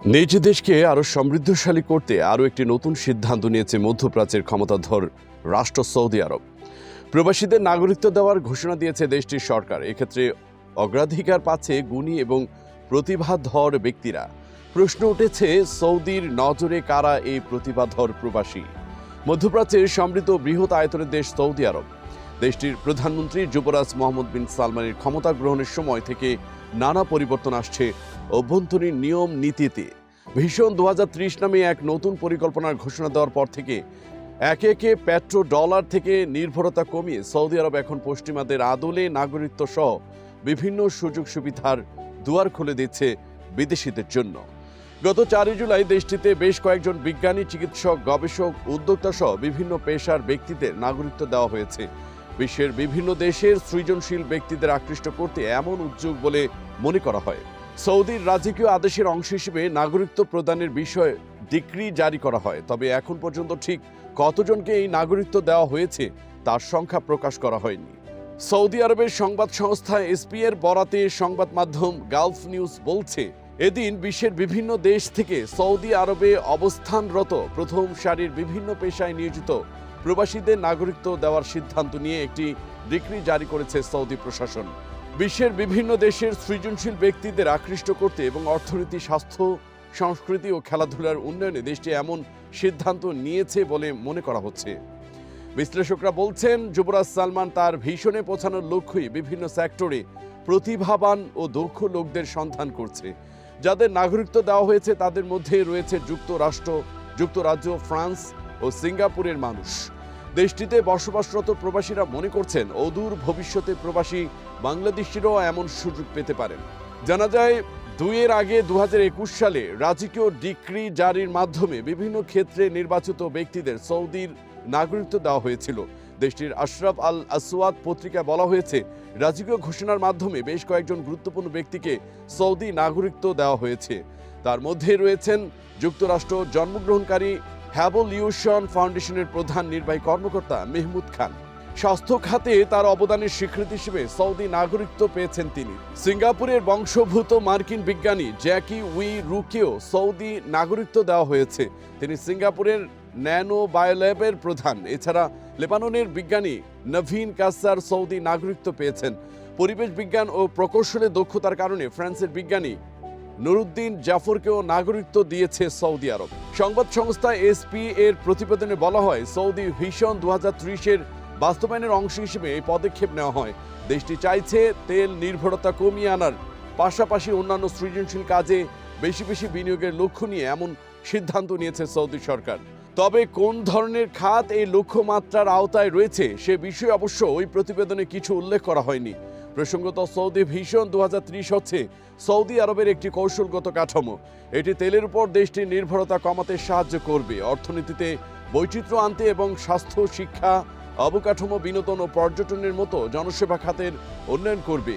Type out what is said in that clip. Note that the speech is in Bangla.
নিজ দেশকে আরও সমৃদ্ধশালী করতে আরও একটি নতুন সিদ্ধান্ত নিয়েছে মধ্যপ্রাচ্যের ক্ষমতাধর রাষ্ট্র সৌদি আরব। প্রবাসীদের নাগরিকত্ব দেওয়ার ঘোষণা দিয়েছে দেশটির সরকার। এক্ষেত্রে অগ্রাধিকার পাচ্ছে গুণী এবং প্রতিভাধর ব্যক্তিরা। প্রশ্ন উঠেছে, সৌদির নজরে কারা এই প্রতিভাধর প্রবাসী? মধ্যপ্রাচ্যের সমৃদ্ধ বৃহৎ আয়তনের দেশ সৌদি আরব। দেশটির প্রধানমন্ত্রী যুবরাজ মোহাম্মদ বিন সালমানের ক্ষমতা গ্রহণের সময় থেকে নানা পরিবর্তন আসছে অভ্যন্তরীণ নিয়ম নীতিতে। ভীষণ দু হাজার ত্রিশ নামে এক নতুন পরিকল্পনার ঘোষণা দেওয়ার পর থেকে একে একে পেট্রো ডলার থেকে নির্ভরতা কমিয়ে সৌদি আরব এখন পশ্চিমাদের আদলে নাগরিকত্ব সহ বিভিন্ন সুযোগ সুবিধার দুয়ার খুলে দিচ্ছে বিদেশিদের জন্য। গত চারই জুলাই দেশটিতে বেশ কয়েকজন বিজ্ঞানী, চিকিৎসক, গবেষক উদ্যোক্তা সহ বিভিন্ন পেশার ব্যক্তিদের নাগরিকত্ব দেওয়া হয়েছে। বিশ্বের বিভিন্ন দেশের সৃজনশীল ব্যক্তিদের আকৃষ্ট করতে এমন উদ্যোগ বলে মনে করা হয়। সৌদির রাজকীয় আদেশের অংশ হিসেবে নাগরিকত্ব প্রদানের বিষয়ে ডিক্রি জারি করা হয়। তবে এখন পর্যন্ত ঠিক কতজনকে এই নাগরিকত্ব দেওয়া হয়েছে তার সংখ্যা প্রকাশ করা হয়নি। সৌদি আরবের সংবাদ সংস্থা এসপি এর বরাতে সংবাদ মাধ্যম গালফ নিউজ বলছে, এদিন বিশ্বের বিভিন্ন দেশ থেকে সৌদি আরবে অবস্থানরত প্রথম সারির বিভিন্ন পেশায় নিয়োজিত প্রবাসীদের নাগরিকত্ব দেওয়ার সিদ্ধান্ত নিয়ে একটি ডিক্রি জারি করেছে সৌদি প্রশাসন। বিশ্বের বিভিন্ন দেশের সৃজনশীল ব্যক্তিদের আকৃষ্ট করতে এবং অর্থনীতি, স্বাস্থ্য, সংস্কৃতি ও খেলাধুলার উন্নয়নে দেশটি এমন সিদ্ধান্ত নিয়েছে বলে মনে করা হচ্ছে। বিশ্লেষকরা বলছেন, যুবরাজ সালমান তার ভীষণে পৌঁছানোর লক্ষ্যই বিভিন্ন সেক্টরে প্রতিভাবান ও দক্ষ লোকদের সন্ধান করছে। যাদের নাগরিকত্ব দেওয়া হয়েছে, তাদের মধ্যে রয়েছে যুক্তরাষ্ট্র, যুক্তরাজ্য, ফ্রান্স ও সিঙ্গাপুরের মানুষ। দেশটিতে বসবাসরত প্রবাসীরা মনে করছেন অদূর ভবিষ্যতে প্রবাসী বাংলাদেশিরাও এমন সুযোগ পেতে পারেন। জানা যায়, দুইয়ের আগে দু সালে রাজকীয় ডিক্রি জারির মাধ্যমে বিভিন্ন ক্ষেত্রে নির্বাচিত ব্যক্তিদের সৌদির নাগরিকত্ব দেওয়া হয়েছিল। দেশটির আশরাফ আল আসওয়াদ পত্রিকায় বলা হয়েছে, রাজকীয় ঘোষণার মাধ্যমে বেশ কয়েকজন গুরুত্বপূর্ণ ব্যক্তিকে সৌদি নাগরিকত্ব দেওয়া হয়েছে। তার মধ্যে রয়েছেন যুক্তরাষ্ট্র জন্মগ্রহণকারী হ্যাভলিউশন ফাউন্ডেশনের প্রধান নির্বাহী কর্মকর্তা মেহমুদ খান। স্বাস্থ্য খাতে তার অবদানের স্বীকৃতি হিসেবে সৌদি নাগরিকত্ব পেয়েছেন তিনি। সিঙ্গাপুরের বংশভূত মার্কিন বিজ্ঞানী জ্যাকি উই রুকেও সৌদি নাগরিকত্ব দেওয়া হয়েছে। তিনি সিঙ্গাপুরের ন্যানো বায়োল্যাবের প্রধান। এছাড়া লেবাননের বিজ্ঞানী নভিন কাসার সৌদি নাগরিকত্ব পেয়েছেন। পরিবেশ বিজ্ঞান ও প্রকৌশলে দক্ষতার কারণে ফ্রান্সের বিজ্ঞানী নুরুদ্দিন জাফরকেও নাগরিকত্ব দিয়েছে সৌদি আরব। সংবাদ সংস্থা এসপি এর প্রতিবেদনে বলা হয়, সৌদি ভিশন দু এর বাস্তবায়নের অংশ হিসেবে এই পদক্ষেপ নেওয়া হয়। দেশটি চাইছে তেল নির্ভরতা কমিয়ে আনার, পাশাপাশি অন্যান্য সৃজনশীল কাজে বেশি বেশি বিনিয়োগের লক্ষ্য নিয়ে এমন সিদ্ধান্ত নিয়েছে সৌদি সরকার। তবে কোন ধরনের খাত এই লক্ষ্যমাত্রার আওতায় রয়েছে সে বিষয়ে অবশ্য ওই প্রতিবেদনে কিছু উল্লেখ করা হয়নি। প্রসঙ্গত, সৌদি ভিশন দু হচ্ছে সৌদি আরবের একটি কৌশলগত কাঠামো। এটি তেলের উপর দেশটির নির্ভরতা কমাতে সাহায্য করবে। অর্থনীতিতে বৈচিত্র্য আনতে এবং স্বাস্থ্য, শিক্ষা, অবকাঠামো, বিনোদন ও পর্যটনের মতো জনসেবা খাতের উন্নয়ন করবে।